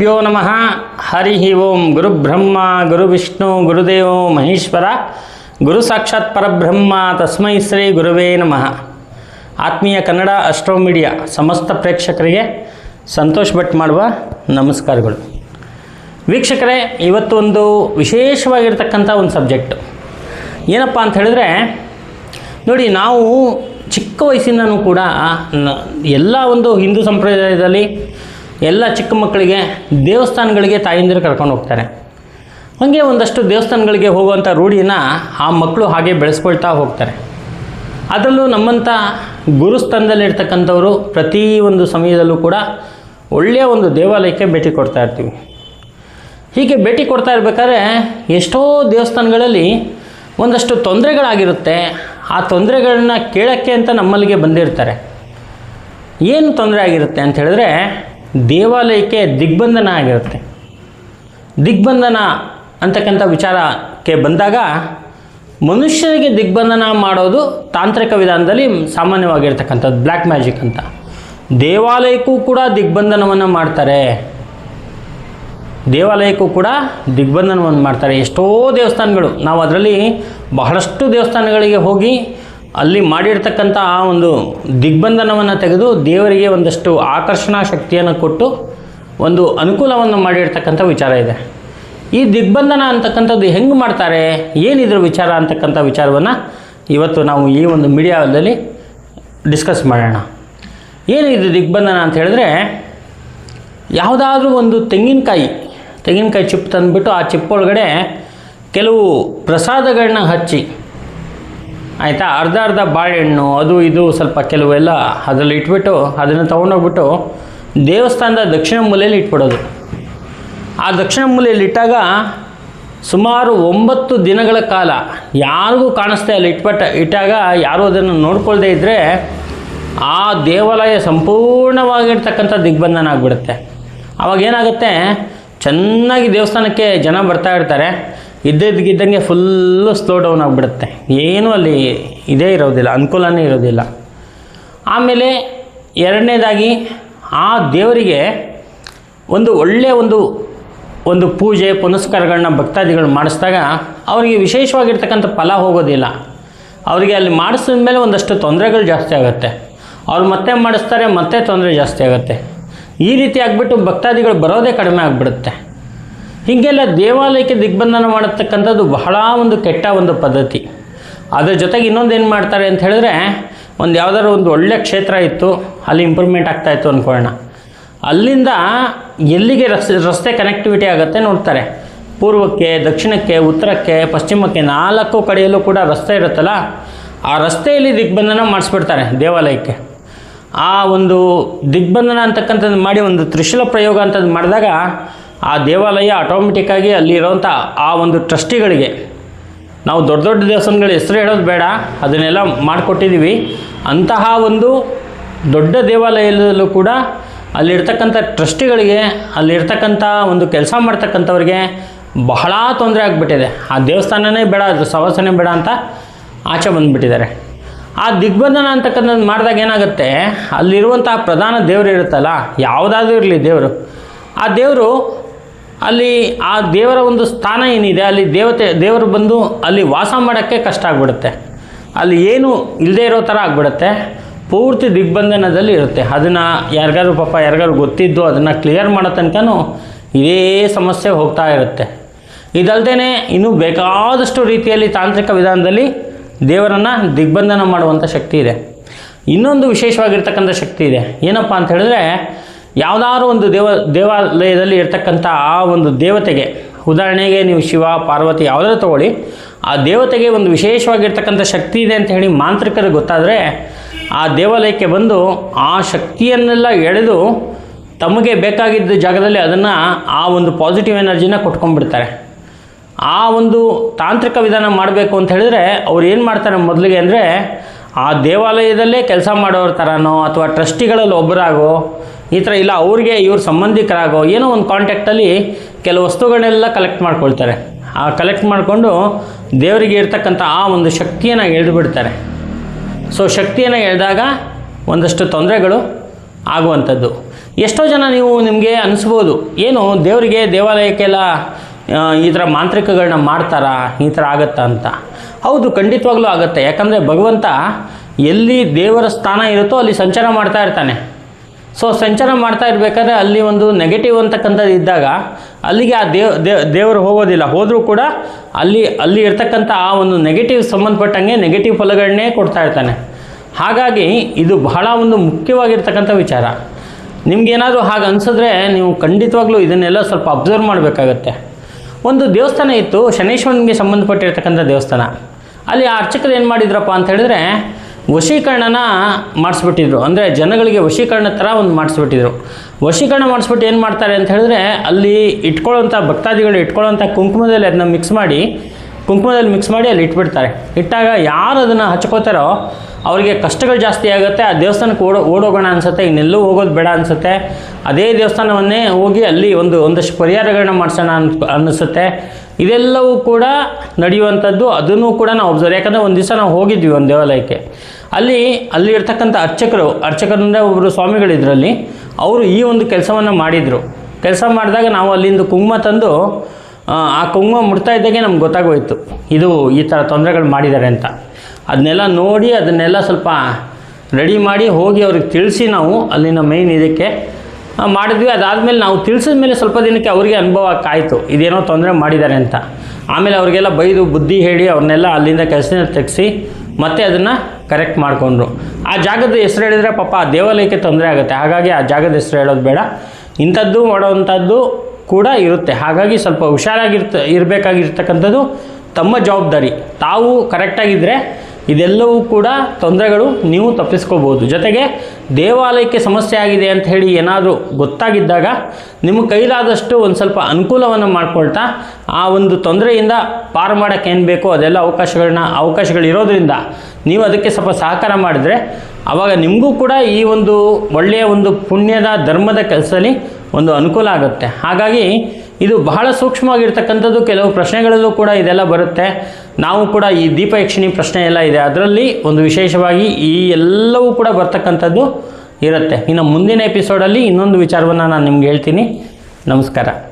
ಗುರುಭ್ಯೋ ನಮಃ. ಹರಿ ಓಂ. ಗುರುಬ್ರಹ್ಮ ಗುರುವಿಷ್ಣು ಗುರುದೇವೋ ಮಹೇಶ್ವರ, ಗುರು ಸಾಕ್ಷಾತ್ ಪರಬ್ರಹ್ಮ, ತಸ್ಮೈ ಶ್ರೀ ಗುರುವೇ ನಮಃ. ಆತ್ಮೀಯ ಕನ್ನಡ ಅಸ್ಟ್ರೋ ಮೀಡಿಯಾ ಸಮಸ್ತ ಪ್ರೇಕ್ಷಕರಿಗೆ ಸಂತೋಷ್ ಭಟ್ ಮಾಡುವ ನಮಸ್ಕಾರಗಳು. ವೀಕ್ಷಕರೇ, ಇವತ್ತು ಒಂದು ವಿಶೇಷವಾಗಿರ್ತಕ್ಕಂಥ ಒಂದು ಸಬ್ಜೆಕ್ಟು. ಏನಪ್ಪ ಅಂತ ಹೇಳಿದ್ರೆ, ನೋಡಿ, ನಾವು ಚಿಕ್ಕ ವಯಸ್ಸಿಂದನೂ ಕೂಡ ಎಲ್ಲ ಒಂದು ಹಿಂದೂ ಸಂಪ್ರದಾಯದಲ್ಲಿ ಎಲ್ಲ ಚಿಕ್ಕ ಮಕ್ಕಳಿಗೆ ದೇವಸ್ಥಾನಗಳಿಗೆ ತಾಯಂದಿರು ಕರ್ಕೊಂಡು ಹೋಗ್ತಾರೆ. ಹಾಗೆ ಒಂದಷ್ಟು ದೇವಸ್ಥಾನಗಳಿಗೆ ಹೋಗುವಂಥ ರೂಢಿನ ಆ ಮಕ್ಕಳು ಹಾಗೆ ಬೆಳೆಸ್ಕೊಳ್ತಾ ಹೋಗ್ತಾರೆ. ಅದರಲ್ಲೂ ನಮ್ಮಂಥ ಗುರುಸ್ಥಾನದಲ್ಲಿರ್ತಕ್ಕಂಥವರು ಪ್ರತಿ ಒಂದು ಸಮಯದಲ್ಲೂ ಕೂಡ ಒಳ್ಳೆಯ ಒಂದು ದೇವಾಲಯಕ್ಕೆ ಭೇಟಿ ಕೊಡ್ತಾ ಇರ್ತೀವಿ. ಹೀಗೆ ಭೇಟಿ ಕೊಡ್ತಾ ಇರಬೇಕಾದ್ರೆ ಎಷ್ಟೋ ದೇವಸ್ಥಾನಗಳಲ್ಲಿ ಒಂದಷ್ಟು ತೊಂದರೆಗಳಾಗಿರುತ್ತೆ. ಆ ತೊಂದರೆಗಳನ್ನ ಕೇಳೋಕ್ಕೆ ಅಂತ ನಮ್ಮಲ್ಲಿಗೆ ಬಂದಿರ್ತಾರೆ. ಏನು ತೊಂದರೆ ಆಗಿರುತ್ತೆ ಅಂತ ಹೇಳಿದ್ರೆ ದೇವಾಲಯಕ್ಕೆ ದಿಗ್ಬಂಧನ ಆಗಿರುತ್ತೆ. ದಿಗ್ಬಂಧನ ಅಂತಕ್ಕಂಥ ವಿಚಾರಕ್ಕೆ ಬಂದಾಗ ಮನುಷ್ಯರಿಗೆ ದಿಗ್ಬಂಧನ ಮಾಡೋದು ತಾಂತ್ರಿಕ ವಿಧಾನದಲ್ಲಿ ಸಾಮಾನ್ಯವಾಗಿರ್ತಕ್ಕಂಥದ್ದು, ಬ್ಲ್ಯಾಕ್ ಮ್ಯಾಜಿಕ್ ಅಂತ. ದೇವಾಲಯಕ್ಕೂ ಕೂಡ ದಿಗ್ಬಂಧನವನ್ನು ಮಾಡ್ತಾರೆ. ದೇವಾಲಯಕ್ಕೂ ಕೂಡ ದಿಗ್ಬಂಧನವನ್ನು ಮಾಡ್ತಾರೆ. ಎಷ್ಟೋ ದೇವಸ್ಥಾನಗಳು, ನಾವು ಅದರಲ್ಲಿ ಬಹಳಷ್ಟು ದೇವಸ್ಥಾನಗಳಿಗೆ ಹೋಗಿ ಅಲ್ಲಿ ಮಾಡಿರ್ತಕ್ಕಂಥ ಆ ಒಂದು ದಿಗ್ಬಂಧನವನ್ನು ತೆಗೆದು ದೇವರಿಗೆ ಒಂದಷ್ಟು ಆಕರ್ಷಣಾ ಶಕ್ತಿಯನ್ನು ಕೊಟ್ಟು ಒಂದು ಅನುಕೂಲವನ್ನು ಮಾಡಿರ್ತಕ್ಕಂಥ ವಿಚಾರ ಇದೆ. ಈ ದಿಗ್ಬಂಧನ ಅಂತಕ್ಕಂಥದ್ದು ಹೆಂಗೆ ಮಾಡ್ತಾರೆ? ಏನಿದ್ರ ವಿಚಾರ ಅಂತಕ್ಕಂಥ ವಿಚಾರವನ್ನು ಇವತ್ತು ನಾವು ಈ ಒಂದು ಮೀಡಿಯಾದಲ್ಲಿ ಡಿಸ್ಕಸ್ ಮಾಡೋಣ. ಏನಿದು ದಿಗ್ಬಂಧನ ಅಂತ ಹೇಳಿದ್ರೆ, ಯಾವುದಾದ್ರೂ ಒಂದು ತೆಂಗಿನಕಾಯಿ ತೆಂಗಿನಕಾಯಿ ಚಿಪ್ ತಂದುಬಿಟ್ಟು ಆ ಚಿಪ್ ಒಳಗಡೆ ಕೆಲವು ಪ್ರಸಾದಗಳನ್ನ ಹಚ್ಚಿ ಆಯಿತಾ? ಅರ್ಧ ಅರ್ಧ ಬಾಳೆಹಣ್ಣು, ಅದು ಇದು ಸ್ವಲ್ಪ ಕೆಲವೆಲ್ಲ ಅದರಲ್ಲಿ ಇಟ್ಬಿಟ್ಟು ಅದನ್ನು ತೊಗೊಂಡೋಗ್ಬಿಟ್ಟು ದೇವಸ್ಥಾನದ ದಕ್ಷಿಣ ಮೂಲೆಯಲ್ಲಿ ಇಟ್ಬಿಡೋದು. ಆ ದಕ್ಷಿಣ ಮೂಲೆಯಲ್ಲಿ ಇಟ್ಟಾಗ ಸುಮಾರು ಒಂಬತ್ತು ದಿನಗಳ ಕಾಲ ಯಾರಿಗೂ ಕಾಣಿಸ್ತಾ ಇಲ್ಲ. ಇಟ್ಬಿಟ್ಟ ಇಟ್ಟಾಗ ಯಾರೂ ಅದನ್ನು ನೋಡ್ಕೊಳ್ದೇ ಇದ್ದರೆ ಆ ದೇವಾಲಯ ಸಂಪೂರ್ಣವಾಗಿರ್ತಕ್ಕಂಥ ದಿಗ್ಬಂಧನ ಆಗಿಬಿಡುತ್ತೆ. ಅವಾಗ ಏನಾಗುತ್ತೆ? ಚೆನ್ನಾಗಿ ದೇವಸ್ಥಾನಕ್ಕೆ ಜನ ಬರ್ತಾ ಇರ್ತಾರೆ. ಇದ್ದದ್ದಿದ್ದಂಗೆ ಫುಲ್ಲು ಸ್ಲೋ ಡೌನ್ ಆಗಿಬಿಡುತ್ತೆ. ಏನೂ ಅಲ್ಲಿ ಇದೇ ಇರೋದಿಲ್ಲ, ಅನುಕೂಲನೇ ಇರೋದಿಲ್ಲ. ಆಮೇಲೆ ಎರಡನೇದಾಗಿ ಆ ದೇವರಿಗೆ ಒಂದು ಒಳ್ಳೆಯ ಒಂದು ಒಂದು ಪೂಜೆ ಪುನಸ್ಕಾರಗಳನ್ನ ಭಕ್ತಾದಿಗಳು ಮಾಡಿಸಿದಾಗ ಅವರಿಗೆ ವಿಶೇಷವಾಗಿರ್ತಕ್ಕಂಥ ಫಲ ಹೋಗೋದಿಲ್ಲ. ಅವರಿಗೆ ಅಲ್ಲಿ ಮಾಡಿಸಿದ ಮೇಲೆ ಒಂದಷ್ಟು ತೊಂದರೆಗಳು ಜಾಸ್ತಿ ಆಗುತ್ತೆ. ಅವ್ರು ಮತ್ತೆ ಮಾಡಿಸ್ತಾರೆ, ಮತ್ತೆ ತೊಂದರೆ ಜಾಸ್ತಿ ಆಗುತ್ತೆ. ಈ ರೀತಿ ಆಗಿಬಿಟ್ಟು ಭಕ್ತಾದಿಗಳು ಬರೋದೇ ಕಡಿಮೆ ಆಗಿಬಿಡುತ್ತೆ. ಹೀಗೆಲ್ಲ ದೇವಾಲಯಕ್ಕೆ ದಿಗ್ಬಂಧನ ಮಾಡತಕ್ಕಂಥದ್ದು ಬಹಳ ಒಂದು ಕೆಟ್ಟ ಒಂದು ಪದ್ಧತಿ. ಅದ್ರ ಜೊತೆಗೆ ಇನ್ನೊಂದು ಏನು ಮಾಡ್ತಾರೆ ಅಂತ ಹೇಳಿದ್ರೆ, ಒಂದು ಯಾವುದಾದ್ರು ಒಂದು ಒಳ್ಳೆಯ ಕ್ಷೇತ್ರ ಇತ್ತು, ಅಲ್ಲಿ ಇಂಪ್ರೂವ್ಮೆಂಟ್ ಆಗ್ತಾ ಇತ್ತು ಅಂದ್ಕೊಳ್ಳೋಣ ಅಲ್ಲಿಂದ ಎಲ್ಲಿಗೆ ರಸ್ತೆ ರಸ್ತೆ ಕನೆಕ್ಟಿವಿಟಿ ಆಗುತ್ತೆ ನೋಡ್ತಾರೆ. ಪೂರ್ವಕ್ಕೆ, ದಕ್ಷಿಣಕ್ಕೆ, ಉತ್ತರಕ್ಕೆ, ಪಶ್ಚಿಮಕ್ಕೆ ನಾಲ್ಕು ಕಡೆಯಲ್ಲೂ ಕೂಡ ರಸ್ತೆ ಇರುತ್ತಲ್ಲ, ಆ ರಸ್ತೆಯಲ್ಲಿ ದಿಗ್ಬಂಧನ ಮಾಡಿಸ್ಬಿಡ್ತಾರೆ ದೇವಾಲಯಕ್ಕೆ. ಆ ಒಂದು ದಿಗ್ಬಂಧನ ಅಂತಕ್ಕಂಥದ್ದು ಮಾಡಿ ಒಂದು ತ್ರಿಶೂಲ ಪ್ರಯೋಗ ಅಂತದ್ದು ಮಾಡಿದಾಗ ಆ ದೇವಾಲಯ ಆಟೋಮೆಟಿಕ್ಕಾಗಿ ಅಲ್ಲಿರೋಂಥ ಆ ಒಂದು ಟ್ರಸ್ಟಿಗಳಿಗೆ, ನಾವು ದೊಡ್ಡ ದೊಡ್ಡ ದೇವಸ್ಥಾನಗಳ ಹೆಸರು ಹೇಳೋದು ಬೇಡ, ಅದನ್ನೆಲ್ಲ ಮಾಡಿಕೊಟ್ಟಿದ್ದೀವಿ. ಅಂತಹ ಒಂದು ದೊಡ್ಡ ದೇವಾಲಯದಲ್ಲೂ ಕೂಡ ಅಲ್ಲಿರ್ತಕ್ಕಂಥ ಟ್ರಸ್ಟಿಗಳಿಗೆ, ಅಲ್ಲಿರ್ತಕ್ಕಂಥ ಒಂದು ಕೆಲಸ ಮಾಡ್ತಕ್ಕಂಥವ್ರಿಗೆ ಬಹಳ ತೊಂದರೆ ಆಗಿಬಿಟ್ಟಿದೆ. ಆ ದೇವಸ್ಥಾನನೇ ಬೇಡ, ಅದು ಸವಾಸನೆ ಬೇಡ ಅಂತ ಆಚೆ ಬಂದುಬಿಟ್ಟಿದ್ದಾರೆ. ಆ ದಿಗ್ಬಂಧನ ಅಂತಕ್ಕಂಥದ್ದು ಮಾಡಿದಾಗ ಏನಾಗುತ್ತೆ, ಅಲ್ಲಿರುವಂತಹ ಪ್ರಧಾನ ದೇವರು ಇರುತ್ತಲ್ಲ, ಯಾವುದಾದ್ರೂ ಇರಲಿ ದೇವರು. ಆ ದೇವರು ಅಲ್ಲಿ ಆ ದೇವರ ಒಂದು ಸ್ಥಾನ ಏನಿದೆ, ಅಲ್ಲಿ ದೇವತೆ, ದೇವರು ಬಂದು ಅಲ್ಲಿ ವಾಸ ಮಾಡೋಕ್ಕೆ ಕಷ್ಟ ಆಗಿಬಿಡುತ್ತೆ. ಅಲ್ಲಿ ಏನು ಇಲ್ಲದೇ ಇರೋ ಥರ ಆಗ್ಬಿಡುತ್ತೆ. ಪೂರ್ತಿ ದಿಗ್ಬಂಧನದಲ್ಲಿ ಇರುತ್ತೆ. ಅದನ್ನು ಯಾರಿಗಾದ್ರು ಪಾಪ ಯಾರಿಗಾರು ಗೊತ್ತಿದ್ದು ಅದನ್ನು ಕ್ಲಿಯರ್ ಮಾಡೋ ತನಕನೂ ಇದೇ ಸಮಸ್ಯೆ ಹೋಗ್ತಾ ಇರುತ್ತೆ. ಇದಲ್ದೇ ಇನ್ನೂ ಬೇಕಾದಷ್ಟು ರೀತಿಯಲ್ಲಿ ತಾಂತ್ರಿಕ ವಿಧಾನದಲ್ಲಿ ದೇವರನ್ನು ದಿಗ್ಬಂಧನ ಮಾಡುವಂಥ ಶಕ್ತಿ ಇದೆ. ಇನ್ನೊಂದು ವಿಶೇಷವಾಗಿರ್ತಕ್ಕಂಥ ಶಕ್ತಿ ಇದೆ. ಏನಪ್ಪ ಅಂತ ಹೇಳಿದ್ರೆ ಯಾವುದಾದ್ರು ಒಂದು ದೇವ, ದೇವಾಲಯದಲ್ಲಿ ಇರ್ತಕ್ಕಂಥ ಆ ಒಂದು ದೇವತೆಗೆ, ಉದಾಹರಣೆಗೆ ನೀವು ಶಿವ, ಪಾರ್ವತಿ ಯಾವುದಾದ್ರು ತಗೊಳ್ಳಿ, ಆ ದೇವತೆಗೆ ಒಂದು ವಿಶೇಷವಾಗಿರ್ತಕ್ಕಂಥ ಶಕ್ತಿ ಇದೆ ಅಂತ ಹೇಳಿ ಮಾಂತ್ರಿಕರಿಗೆ ಗೊತ್ತಾದರೆ ಆ ದೇವಾಲಯಕ್ಕೆ ಬಂದು ಆ ಶಕ್ತಿಯನ್ನೆಲ್ಲ ಎಳೆದು ತಮಗೆ ಬೇಕಾಗಿದ್ದ ಜಾಗದಲ್ಲಿ ಅದನ್ನು ಆ ಒಂದು ಪಾಸಿಟಿವ್ ಎನರ್ಜಿನ ಕೊಟ್ಕೊಂಡ್ಬಿಡ್ತಾರೆ. ಆ ಒಂದು ತಾಂತ್ರಿಕ ವಿಧಾನ ಮಾಡಬೇಕು ಅಂತ ಹೇಳಿದ್ರೆ ಅವ್ರು ಏನು ಮಾಡ್ತಾರೆ ಮೊದಲಿಗೆ ಅಂದರೆ ಆ ದೇವಾಲಯದಲ್ಲೇ ಕೆಲಸ ಮಾಡೋರ ಥರನೋ ಅಥವಾ ಟ್ರಸ್ಟಿಗಳಲ್ಲಿ ಒಬ್ಬರಾಗೋ ಈ ಥರ ಇಲ್ಲ, ಅವ್ರಿಗೆ ಇವ್ರ ಸಂಬಂಧಿಕರಾಗೋ ಏನೋ ಒಂದು ಕಾಂಟ್ಯಾಕ್ಟಲ್ಲಿ ಕೆಲವು ವಸ್ತುಗಳನ್ನೆಲ್ಲ ಕಲೆಕ್ಟ್ ಮಾಡ್ಕೊಳ್ತಾರೆ. ಆ ಕಲೆಕ್ಟ್ ಮಾಡಿಕೊಂಡು ದೇವರಿಗೆ ಇರ್ತಕ್ಕಂಥ ಆ ಒಂದು ಶಕ್ತಿಯನ್ನು ಎಳೆದುಬಿಡ್ತಾರೆ. ಸೊ ಶಕ್ತಿಯನ್ನು ಎಳೆದಾಗ ಒಂದಷ್ಟು ತೊಂದರೆಗಳು ಆಗುವಂಥದ್ದು. ಎಷ್ಟೋ ಜನ ನೀವು ನಿಮಗೆ ಅನಿಸ್ಬೋದು, ಏನು ದೇವರಿಗೆ ದೇವಾಲಯಕ್ಕೆಲ್ಲ ಈ ಥರ ಮಾಂತ್ರಿಕಗಳನ್ನ ಮಾಡ್ತಾರಾ, ಈ ಥರ ಆಗತ್ತಾ ಅಂತ. ಹೌದು, ಖಂಡಿತವಾಗ್ಲೂ ಆಗುತ್ತೆ. ಯಾಕಂದರೆ ಭಗವಂತ ಎಲ್ಲಿ ದೇವರ ಸ್ಥಾನ ಇರುತ್ತೋ ಅಲ್ಲಿ ಸಂಚಾರ ಮಾಡ್ತಾ ಇರ್ತಾನೆ. ಸೊ ಸಂಚಾರ ಮಾಡ್ತಾ ಇರಬೇಕಾದ್ರೆ ಅಲ್ಲಿ ಒಂದು ನೆಗೆಟಿವ್ ಅಂತಕ್ಕಂಥದ್ದು ಇದ್ದಾಗ ಅಲ್ಲಿಗೆ ಆ ದೇವ್ ದೇವ್, ದೇವರು ಹೋಗೋದಿಲ್ಲ. ಹೋದರೂ ಕೂಡ ಅಲ್ಲಿ ಅಲ್ಲಿ ಇರ್ತಕ್ಕಂಥ ಆ ಒಂದು ನೆಗೆಟಿವ್ ಸಂಬಂಧಪಟ್ಟಂಗೆ ನೆಗೆಟಿವ್ ಫಲಗಳನ್ನೇ ಕೊಡ್ತಾ ಇರ್ತಾನೆ. ಹಾಗಾಗಿ ಇದು ಬಹಳ ಒಂದು ಮುಖ್ಯವಾಗಿರ್ತಕ್ಕಂಥ ವಿಚಾರ. ನಿಮಗೇನಾದರೂ ಹಾಗೆ ಅನಿಸಿದ್ರೆ ನೀವು ಖಂಡಿತವಾಗ್ಲೂ ಇದನ್ನೆಲ್ಲ ಸ್ವಲ್ಪ ಅಬ್ಸರ್ವ್ ಮಾಡಬೇಕಾಗತ್ತೆ. ಒಂದು ದೇವಸ್ಥಾನ ಇತ್ತು, ಶನೇಶ್ವರನಿಗೆ ಸಂಬಂಧಪಟ್ಟಿರ್ತಕ್ಕಂಥ ದೇವಸ್ಥಾನ. ಅಲ್ಲಿ ಆ ಅರ್ಚಕರು ಏನು ಮಾಡಿದ್ರಪ್ಪ ಅಂತ ಹೇಳಿದ್ರೆ ವಶೀಕರಣನ ಮಾಡಿಸ್ಬಿಟ್ಟಿದ್ರು. ಅಂದರೆ ಜನಗಳಿಗೆ ವಶೀಕರಣ ಥರ ಒಂದು ಮಾಡಿಸ್ಬಿಟ್ಟಿದ್ರು. ವಶೀಕರಣ ಮಾಡಿಸ್ಬಿಟ್ಟು ಏನು ಮಾಡ್ತಾರೆ ಅಂತ ಹೇಳಿದ್ರೆ, ಅಲ್ಲಿ ಇಟ್ಕೊಳ್ಳೋಂಥ ಭಕ್ತಾದಿಗಳು ಇಟ್ಕೊಳ್ಳೋಂಥ ಕುಂಕುಮದಲ್ಲಿ ಅದನ್ನ ಮಿಕ್ಸ್ ಮಾಡಿ, ಕುಂಕುಮದಲ್ಲಿ ಮಿಕ್ಸ್ ಮಾಡಿ ಅಲ್ಲಿ ಇಟ್ಬಿಡ್ತಾರೆ. ಇಟ್ಟಾಗ ಯಾರು ಅದನ್ನು ಹಚ್ಕೋತಾರೋ ಅವರಿಗೆ ಕಷ್ಟಗಳು ಜಾಸ್ತಿ ಆಗುತ್ತೆ. ಆ ದೇವಸ್ಥಾನಕ್ಕೆ ಓಡೋ, ಓಡೋಗೋಣ ಅನಿಸುತ್ತೆ, ಇನ್ನೆಲ್ಲೂ ಹೋಗೋದು ಬೇಡ ಅನಿಸುತ್ತೆ. ಅದೇ ದೇವಸ್ಥಾನವನ್ನೇ ಹೋಗಿ ಅಲ್ಲಿ ಒಂದು, ಒಂದಷ್ಟು ಪರಿಹಾರಗಳನ್ನ ಮಾಡಿಸೋಣ ಅನ್, ಅನ್ನಿಸುತ್ತೆ. ಇದೆಲ್ಲವೂ ಕೂಡ ನಡೆಯುವಂಥದ್ದು, ಅದನ್ನು ಕೂಡ ನಾವು ಒಬ್ಸರ್ವ್ ಯಾಕಂದರೆ ಒಂದು ದಿವಸ ನಾವು ಹೋಗಿದ್ವಿ ಒಂದು ದೇವಾಲಯಕ್ಕೆ. ಅಲ್ಲಿ ಅಲ್ಲಿ ಇರ್ತಕ್ಕಂಥ ಅರ್ಚಕರು ಅರ್ಚಕರಿಂದ ಒಬ್ಬರು ಸ್ವಾಮಿಗಳಿದ್ರಲ್ಲಿ ಅವರು ಈ ಒಂದು ಕೆಲಸವನ್ನು ಮಾಡಿದರು. ಕೆಲಸ ಮಾಡಿದಾಗ ನಾವು ಅಲ್ಲಿಂದ ಕುಂಕುಮ ತಂದು ಆ, ಕುಂಕುಮ ಮುಡ್ತಾ ಇದ್ದಾಗೆ ನಮ್ಗೆ ಗೊತ್ತಾಗೋಯಿತು. ಇದು ಈ ಥರ ತೊಂದರೆಗಳು ಮಾಡಿದ್ದಾರೆ ಅಂತ. ಅದನ್ನೆಲ್ಲ ನೋಡಿ ಅದನ್ನೆಲ್ಲ ಸ್ವಲ್ಪ ರೆಡಿ ಮಾಡಿ ಹೋಗಿ ಅವ್ರಿಗೆ ತಿಳಿಸಿ ನಾವು ಅಲ್ಲಿನ ಮೈನ್ ಇದಕ್ಕೆ ಮಾಡಿದ್ವಿ. ಅದಾದಮೇಲೆ ನಾವು ತಿಳಿಸಿದ ಮೇಲೆ ಸ್ವಲ್ಪ ದಿನಕ್ಕೆ ಅವರಿಗೆ ಅನುಭವ ಆಯಿತು. ಇದೇನೋ ತೊಂದರೆ ಮಾಡಿದ್ದಾರೆ ಅಂತ. ಆಮೇಲೆ ಅವರಿಗೆಲ್ಲ ಬೈದು ಬುದ್ಧಿ ಹೇಳಿ ಅವ್ರನ್ನೆಲ್ಲ ಅಲ್ಲಿಂದ ಕೆಲಸದಿಂದ ತೆಗೆಸಿ ಮತ್ತೆ ಅದನ್ನು ಕರೆಕ್ಟ್ ಮಾಡಿಕೊಂಡ್ರು. ಆ ಜಾಗದ ಹೆಸರು ಹೇಳಿದರೆ ಪಾಪ ಆ ದೇವಾಲಯಕ್ಕೆ ತೊಂದರೆ ಆಗುತ್ತೆ. ಹಾಗಾಗಿ ಆ ಜಾಗದ ಹೆಸರು ಹೇಳೋದು ಬೇಡ. ಇಂಥದ್ದು ಮಾಡೋವಂಥದ್ದು ಕೂಡ ಇರುತ್ತೆ. ಹಾಗಾಗಿ ಸ್ವಲ್ಪ ಹುಷಾರಾಗಿರ್ತ, ಇರಬೇಕಾಗಿರ್ತಕ್ಕಂಥದ್ದು ತಮ್ಮ ಜವಾಬ್ದಾರಿ. ತಾವು ಕರೆಕ್ಟಾಗಿದ್ದರೆ ಇದೆಲ್ಲವೂ ಕೂಡ ತೊಂದರೆಗಳು ನೀವು ತಪ್ಪಿಸ್ಕೋಬೋದು. ಜೊತೆಗೆ ದೇವಾಲಯಕ್ಕೆ ಸಮಸ್ಯೆ ಆಗಿದೆ ಅಂತ ಹೇಳಿ ಏನಾದರೂ ಗೊತ್ತಾಗಿದ್ದಾಗ ನಿಮ್ಮ ಕೈಲಾದಷ್ಟು ಒಂದು ಸ್ವಲ್ಪ ಅನುಕೂಲವನ್ನು ಮಾಡ್ಕೊಳ್ತಾ ಆ ಒಂದು ತೊಂದರೆಯಿಂದ ಪಾರು ಮಾಡೋಕ್ಕೆ ಏನು ಬೇಕೋ ಅದೆಲ್ಲ ಅವಕಾಶಗಳನ್ನ, ಅವಕಾಶಗಳಿರೋದ್ರಿಂದ ನೀವು ಅದಕ್ಕೆ ಸ್ವಲ್ಪ ಸಹಕಾರ ಮಾಡಿದರೆ ಆವಾಗ ನಿಮಗೂ ಕೂಡ ಈ ಒಂದು ಒಳ್ಳೆಯ ಒಂದು ಪುಣ್ಯದ ಧರ್ಮದ ಕೆಲಸದಲ್ಲಿ ಒಂದು ಅನುಕೂಲ ಆಗುತ್ತೆ. ಹಾಗಾಗಿ ಇದು ಬಹಳ ಸೂಕ್ಷ್ಮವಾಗಿರ್ತಕ್ಕಂಥದ್ದು, ಕೆಲವು ಪ್ರಶ್ನೆಗಳಲ್ಲೂ ಕೂಡ ಇದೆಲ್ಲ ಬರುತ್ತೆ. ನಾವು ಕೂಡ ಈ ದೀಪ ಯಕ್ಷಿಣಿ ಪ್ರಶ್ನೆ ಎಲ್ಲ ಇದೆ. ಅದರಲ್ಲಿ ಒಂದು ವಿಶೇಷವಾಗಿ ಈ ಎಲ್ಲವೂ ಕೂಡ ಬರ್ತಕ್ಕಂಥದ್ದು ಇರುತ್ತೆ. ಇನ್ನು ಮುಂದಿನ ಎಪಿಸೋಡಲ್ಲಿ ಇನ್ನೊಂದು ವಿಚಾರವನ್ನು ನಾನು ನಿಮ್ಗೆ ಹೇಳ್ತೀನಿ. ನಮಸ್ಕಾರ.